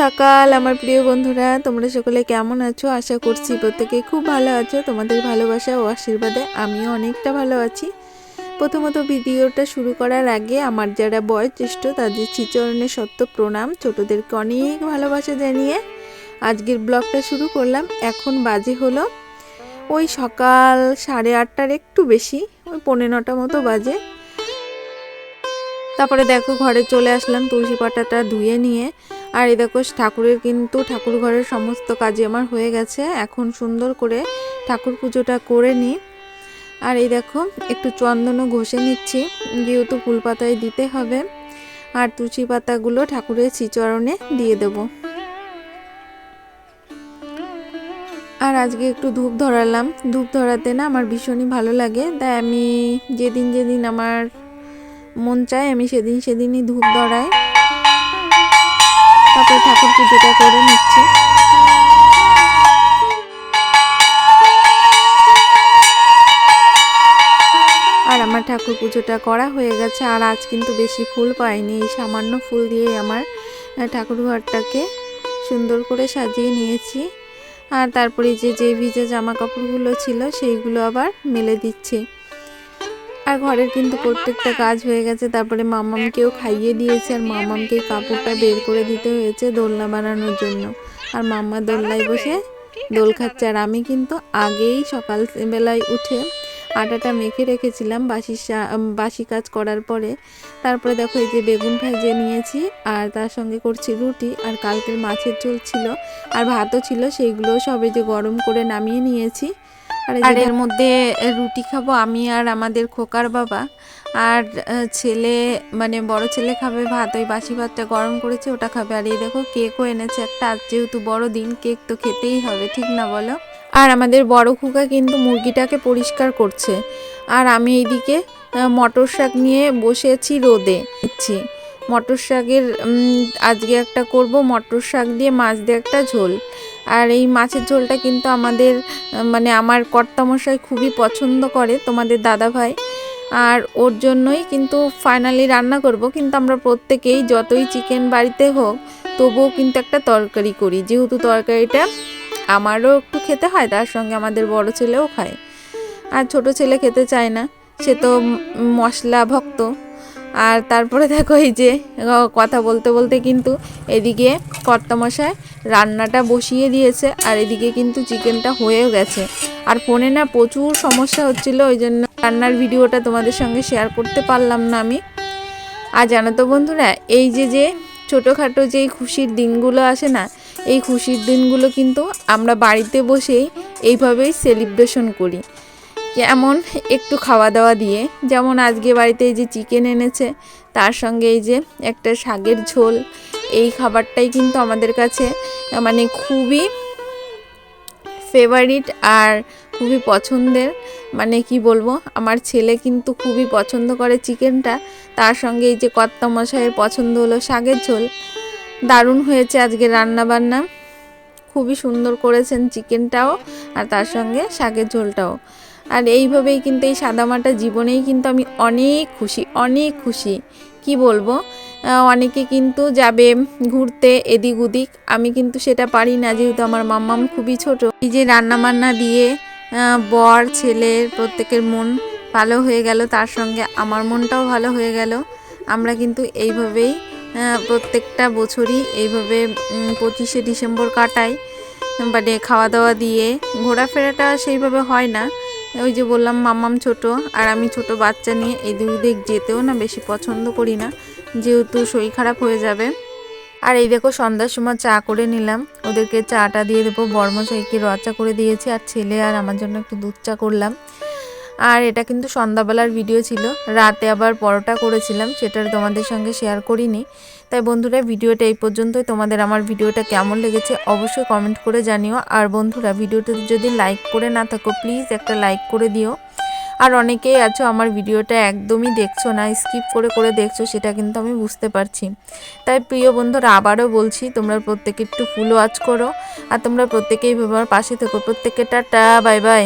সকাল, আমার প্রিয় বন্ধুরা। তোমরা সকলে কেমন আছো? আশা করছি প্রত্যেকে খুব ভালো আছো। তোমাদের ভালোবাসা ও আশীর্বাদে আমিও অনেকটা ভালো আছি। প্রথমত ভিডিওটা শুরু করার আগে, আমার যারা বয়োজ্যেষ্ঠ, তাদের চিচরণে সত্য প্রণাম। ছোটদেরকে অনেক ভালোবাসা জানিয়ে আজকের ব্লগটা শুরু করলাম। এখন বাজে হলো ওই সকাল সাড়ে আটটার একটু বেশি, ওই পৌনে নটা মতো বাজে। তারপরে দেখো, ঘরে চলে আসলাম তুলসী পাতাটা ধুয়ে নিয়ে। আর এই দেখো, ঠাকুরের কিন্তু ঠাকুর ঘরের সমস্ত কাজই আমার হয়ে গেছে। এখন সুন্দর করে ঠাকুর পুজোটা করে নিই। আর এই দেখো, একটু চন্দনও ঘষে নিচ্ছি, যেহেতু ফুল পাতায় দিতে হবে। আর তুলসী পাতাগুলো ঠাকুরের শ্রীচরণে দিয়ে দেব। আর আজকে একটু ধূপ ধরালাম। ধূপ ধরাতে না আমার ভীষণই ভালো লাগে। তাই আমি যেদিন যেদিন আমার মন চায়, আমি সেদিন সেদিনই ধূপ ধরাই। তারপরে ঠাকুর পুজোটা করে নিচ্ছি। আর আমার ঠাকুর পুজোটা করা হয়ে গেছে, আর আজ কিন্তু বেশি ফুল পাইনি। এই সামান্য ফুল দিয়ে আমার ঠাকুর ঘরটাকে সুন্দর করে সাজিয়ে নিয়েছি। আর তারপরে যে যে ভিজে জামা কাপড়গুলো ছিল, সেইগুলো আবার মেলে দিচ্ছি। আর ঘরের কিন্তু প্রত্যেকটা কাজ হয়ে গেছে। তারপরে মামামকেও খাইয়ে দিয়েছে আর মামামকে কাপড়টা বের করে দিতে হয়েছে দোলনা বানানোর জন্য। আর মাম্মা দোলনায় বসে দোল খাচ্ছে। আর আমি কিন্তু আগেই সকাল বেলায় উঠে আটাটা মেখে রেখেছিলাম বাসি বাসি কাজ করার পরে। তারপরে দেখো এই যে বেগুন ভেজে নিয়েছি আর তার সঙ্গে করছি রুটি আর কালকের মাছের ঝোল ছিল আর ভাতও ছিল। সেইগুলো সবে যে গরম করে নামিয়ে নিয়েছি। আর এর মধ্যে রুটি খাব আমি আর আমাদের খোকার বাবা। আর ছেলে মানে বড় ছেলে খাবে ভাত ওই বাসি ভাতটা গরম করেছে ওটা খাবে। আর এই দেখো কেকও এনেছে একটা। আজ যেহেতু বড় দিন কেক তো খেতেই হবে ঠিক না বলো? আর আমাদের বড় খুকা কিন্তু মুরগিটাকে পরিষ্কার করছে। আর আমি এইদিকে মটর শাক নিয়ে বসেছি রোদে। নিচ্ছি মটর শাকের আজকে একটা করব। মটর শাক দিয়ে মাছ দিয়ে একটা ঝোল। আর এই মাছের ঝোলটা কিন্তু আমাদের মানে আমার কর্তামশাই খুবই পছন্দ করে, তোমাদের দাদা ভাই আর ওর জন্যই কিন্তু ফাইনালি রান্না করব, কিন্তু আমরা প্রত্যেকেই যতই চিকেন বাড়িতে হোক, তবুও কিন্তু একটা তরকারি করি। যেহেতু তরকারিটা আমারও একটু খেতে হয়, তার সঙ্গে আমাদের বড় ছেলেও খায়। আর ছোট ছেলে খেতে চায় না, সে তো মশলা ভক্ত। আর তারপরে দেখো এই যে কথা বলতে বলতে কিন্তু এদিকে কর্তামশায় রান্নাটা বসিয়ে দিয়েছে আর এদিকে কিন্তু চিকেনটা হয়েও গেছে। আর ফোনে না প্রচুর সমস্যা হচ্ছিল, ওই জন্য রান্নার ভিডিওটা তোমাদের সঙ্গে শেয়ার করতে পারলাম না আমি। আর জানো তো বন্ধুরা, এই যে যে ছোটোখাটো যেই খুশির দিনগুলো আসে না, এই খুশির দিনগুলো কিন্তু আমরা বাড়িতে বসেই এইভাবেই সেলিব্রেশন করি। যেমন একটু খাওয়া দাওয়া দিয়ে, যেমন আজকে বাড়িতে এই যে চিকেন এনেছে, তার সঙ্গে এই যে একটা শাকের ঝোল, এই খাবারটাই কিন্তু আমাদের কাছে মানে খুবই ফেভারিট আর খুবই পছন্দের। মানে কি বলব, আমার ছেলে কিন্তু খুবই পছন্দ করে চিকেনটা তার সঙ্গে এই যে কর্তা মশাইয়ের পছন্দ হলো শাকের ঝোল। দারুণ হয়েছে আজকে রান্না বান্না খুবই সুন্দর করেছেন চিকেনটাও আর তার সঙ্গে শাকের ঝোলটাও। আর এইভাবেই কিন্তু এই সাদামাটা জীবনেই কিন্তু আমি অনেক খুশি অনেক খুশি। কি বলব? অনেকে কিন্তু যাবে ঘুরতে এদিক ওদিক, আমি কিন্তু সেটা পারি না যেহেতু আমার মাম্মাম খুবই ছোট। এই যে রান্না বান্না দিয়ে বর, ছেলের প্রত্যেকের মন ভালো হয়ে গেল, তার সঙ্গে আমার মনটাও ভালো হয়ে গেল। আমরা কিন্তু এইভাবেই প্রত্যেকটা বছরই এইভাবে পঁচিশে ডিসেম্বর কাটাই। মানে খাওয়া দাওয়া দিয়ে, ঘোরাফেরাটা সেইভাবে হয় না। ওই যে বললাম মামাম ছোট আর আমি ছোট বাচ্চা নিয়ে এদিক ওদিক যেতেও না বেশি পছন্দ করি না। যেহেতু শরীর খারাপ হয়ে যাবে। আর এই দেখো সন্ধ্যার সময় চা করে নিলাম। ওদেরকে চাটা দিয়ে দেবো। বর্মশাইকে রচা করে দিয়েছি। আর ছেলে আর আমার জন্য একটু দুধ চা করলাম। আর এটা কিন্তু সন্ধ্যাবেলার ভিডিও ছিল। রাতে আবার পরোটা করেছিলাম, সেটা তোমাদের সঙ্গে শেয়ার করিনি। তাই বন্ধুরা ভিডিওটা এই পর্যন্তই। তোমাদের আমার ভিডিওটা কেমন লেগেছে অবশ্যই কমেন্ট করে জানিও। আর বন্ধুরা ভিডিওটা যদি লাইক করে না থাকো প্লিজ একটা লাইক করে দিও। আর অনেকেই আছো, আমার ভিডিওটা একদমই দেখছ না স্কিপ করে করে দেখছ, সেটা কিন্তু আমি বুঝতে পারছি। তাই প্রিয় বন্ধুরা, আবারও বলছি, তোমরা প্রত্যেকে একটু ফুল ওয়াচ করো। আর তোমরা প্রত্যেকেই আমার পাশে থেকো। প্রত্যেকে টাটা বাই বাই